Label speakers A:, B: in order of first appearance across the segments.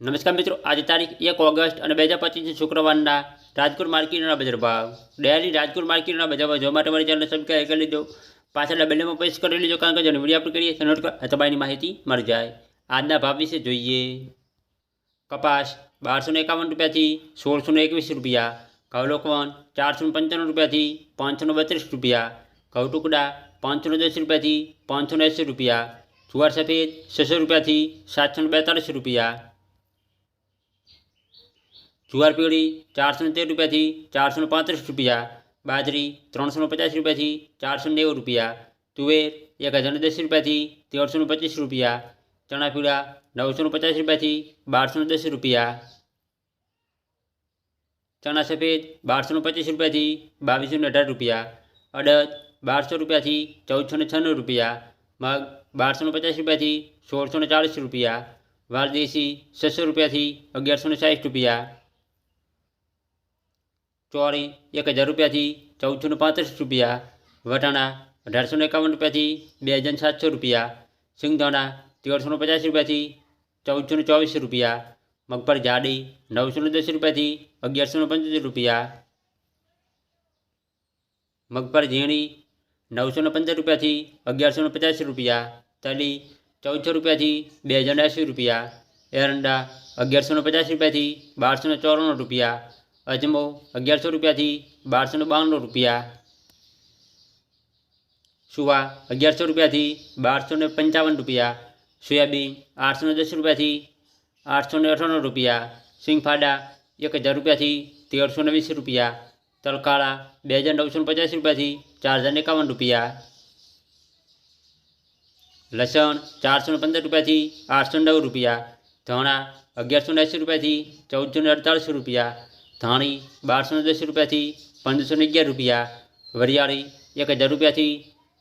A: નમસ્કાર મિત્રો, આજે તારીખ એક ઓગસ્ટ અને બે હજાર પચીસ શુક્રવારના રાજકોટ માર્કેટના બજાર ભાવ. ડેલી રાજકોટ માર્કેટના બજાર ભાવ જોવા માટે મારી ચેનલ સબસ્ક્રાઈબ કરી લીધો પાછળના બેલેમાં પ્રેસ કરી લીધો કારણ કે જેને વીડિયો આપણે કરીએ નોટ કર માહિતી મળી જાય. આજના ભાવ વિશે જોઈએ. કપાસ બારસો એકાવન રૂપિયાથી સોળસો એકવીસ રૂપિયા ઘઉં લોકવન ચારસો પંચાણું રૂપિયાથી પાંચસો બત્રીસ રૂપિયા ઘઉં ટુકડા પાંચસો દસ રૂપિયાથી પાંચસો એંસી રૂપિયા, જુવાર સફેદ છસો રૂપિયાથી સાતસો ને બેતાલીસ રૂપિયા જુવાર પીળી ચારસો ને તેર રૂપિયાથી ચારસો ને પાંત્રીસ રૂપિયા બાજરી ત્રણસો ને પચાસ રૂપિયાથી ચારસો ને નેવું રૂપિયા તુવેર એક હજાર ને દસ રૂપિયાથી તેરસો ને પચીસ રૂપિયા ચણા પીળા નવસો ને પચાસ રૂપિયાથી બારસો ને દસ રૂપિયા ચણા સફેદ બારસો ને પચીસ રૂપિયાથી બાવીસો ને અઢાર રૂપિયા અડદ બારસો રૂપિયાથી ચૌદસો ને છન્નું રૂપિયા મગ બારસો ને પચાસ રૂપિયાથી સોળસો ને ચાળીસ રૂપિયા વાલદેશી છસો રૂપિયાથી અગિયારસો ને સાઠ રૂપિયા ચોરી એક હજાર રૂપિયાથી ચૌદસો ને પાંત્રીસ રૂપિયા વટાણા અઢારસો ને એકાવન રૂપિયાથી બે હજાર સાતસો રૂપિયા સિંગદાણા તેરસો ને પચાસ રૂપિયાથી ચૌદસો ને ચોવીસ રૂપિયા મગફળી જાડી નવસો ને દસ રૂપિયાથી અગિયારસો ને પંચોતેર રૂપિયા મગફળી ઝીણી નવસો ને પંદર રૂપિયાથી અગિયારસો ને પચાસ રૂપિયા તલી ચૌદસો રૂપિયાથી બે હજાર એંસી રૂપિયા એરંડા અગિયારસો ને પચાસ રૂપિયાથી બારસો ને ચોરાણું રૂપિયા અજમો અગિયારસો રૂપિયાથી બારસો ને બાણું રૂપિયા સુવા અગિયારસો રૂપિયાથી બારસો ને પંચાવન રૂપિયા સોયાબીન આઠસો ને દસ રૂપિયાથી આઠસો ને અઠાણું રૂપિયા સિંગફાડા એક હજાર રૂપિયાથી તેરસો ને વીસ રૂપિયા તલકાળા બે હજાર નવસો ને પચાસ રૂપિયાથી ચાર હજાર ને એકાવન રૂપિયા લસણ ચારસો ને પંદર રૂપિયાથી આઠસો નવ રૂપિયા ધાણા અગિયારસો ને એંસી રૂપિયાથી ચૌદસો ને અડતાલીસ રૂપિયા ધાણી બારસો ને દસ રૂપિયાથી પંદરસો ને અગિયાર રૂપિયા વરિયાળી એક હજાર રૂપિયાથી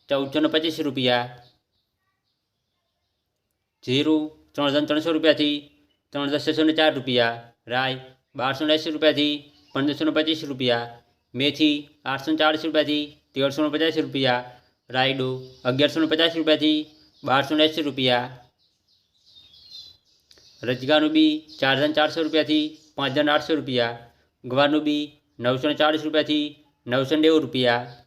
A: ચૌદસો ને પચીસ રૂપિયા જીરું ત્રણ હજાર ત્રણસો રૂપિયાથી ત્રણ હજાર છસો ને ચાર રૂપિયા રાય બારસો ને એંસી રૂપિયાથી પંદરસો ને પચીસ રૂપિયા મેથી આઠસો ને ચાળીસ રૂપિયાથી તેરસો ને પચાસ રૂપિયા રાયડો અગિયારસો ને પચાસ રૂપિયાથી બારસો ને એંસી રૂપિયા રજગાનું બી ચાર હજાર ચારસો રૂપિયાથી પાંચ હજાર આઠસો રૂપિયા ગવારનું બી નવસો ચાળીસ રૂપિયાથી નવસો નેવું રૂપિયા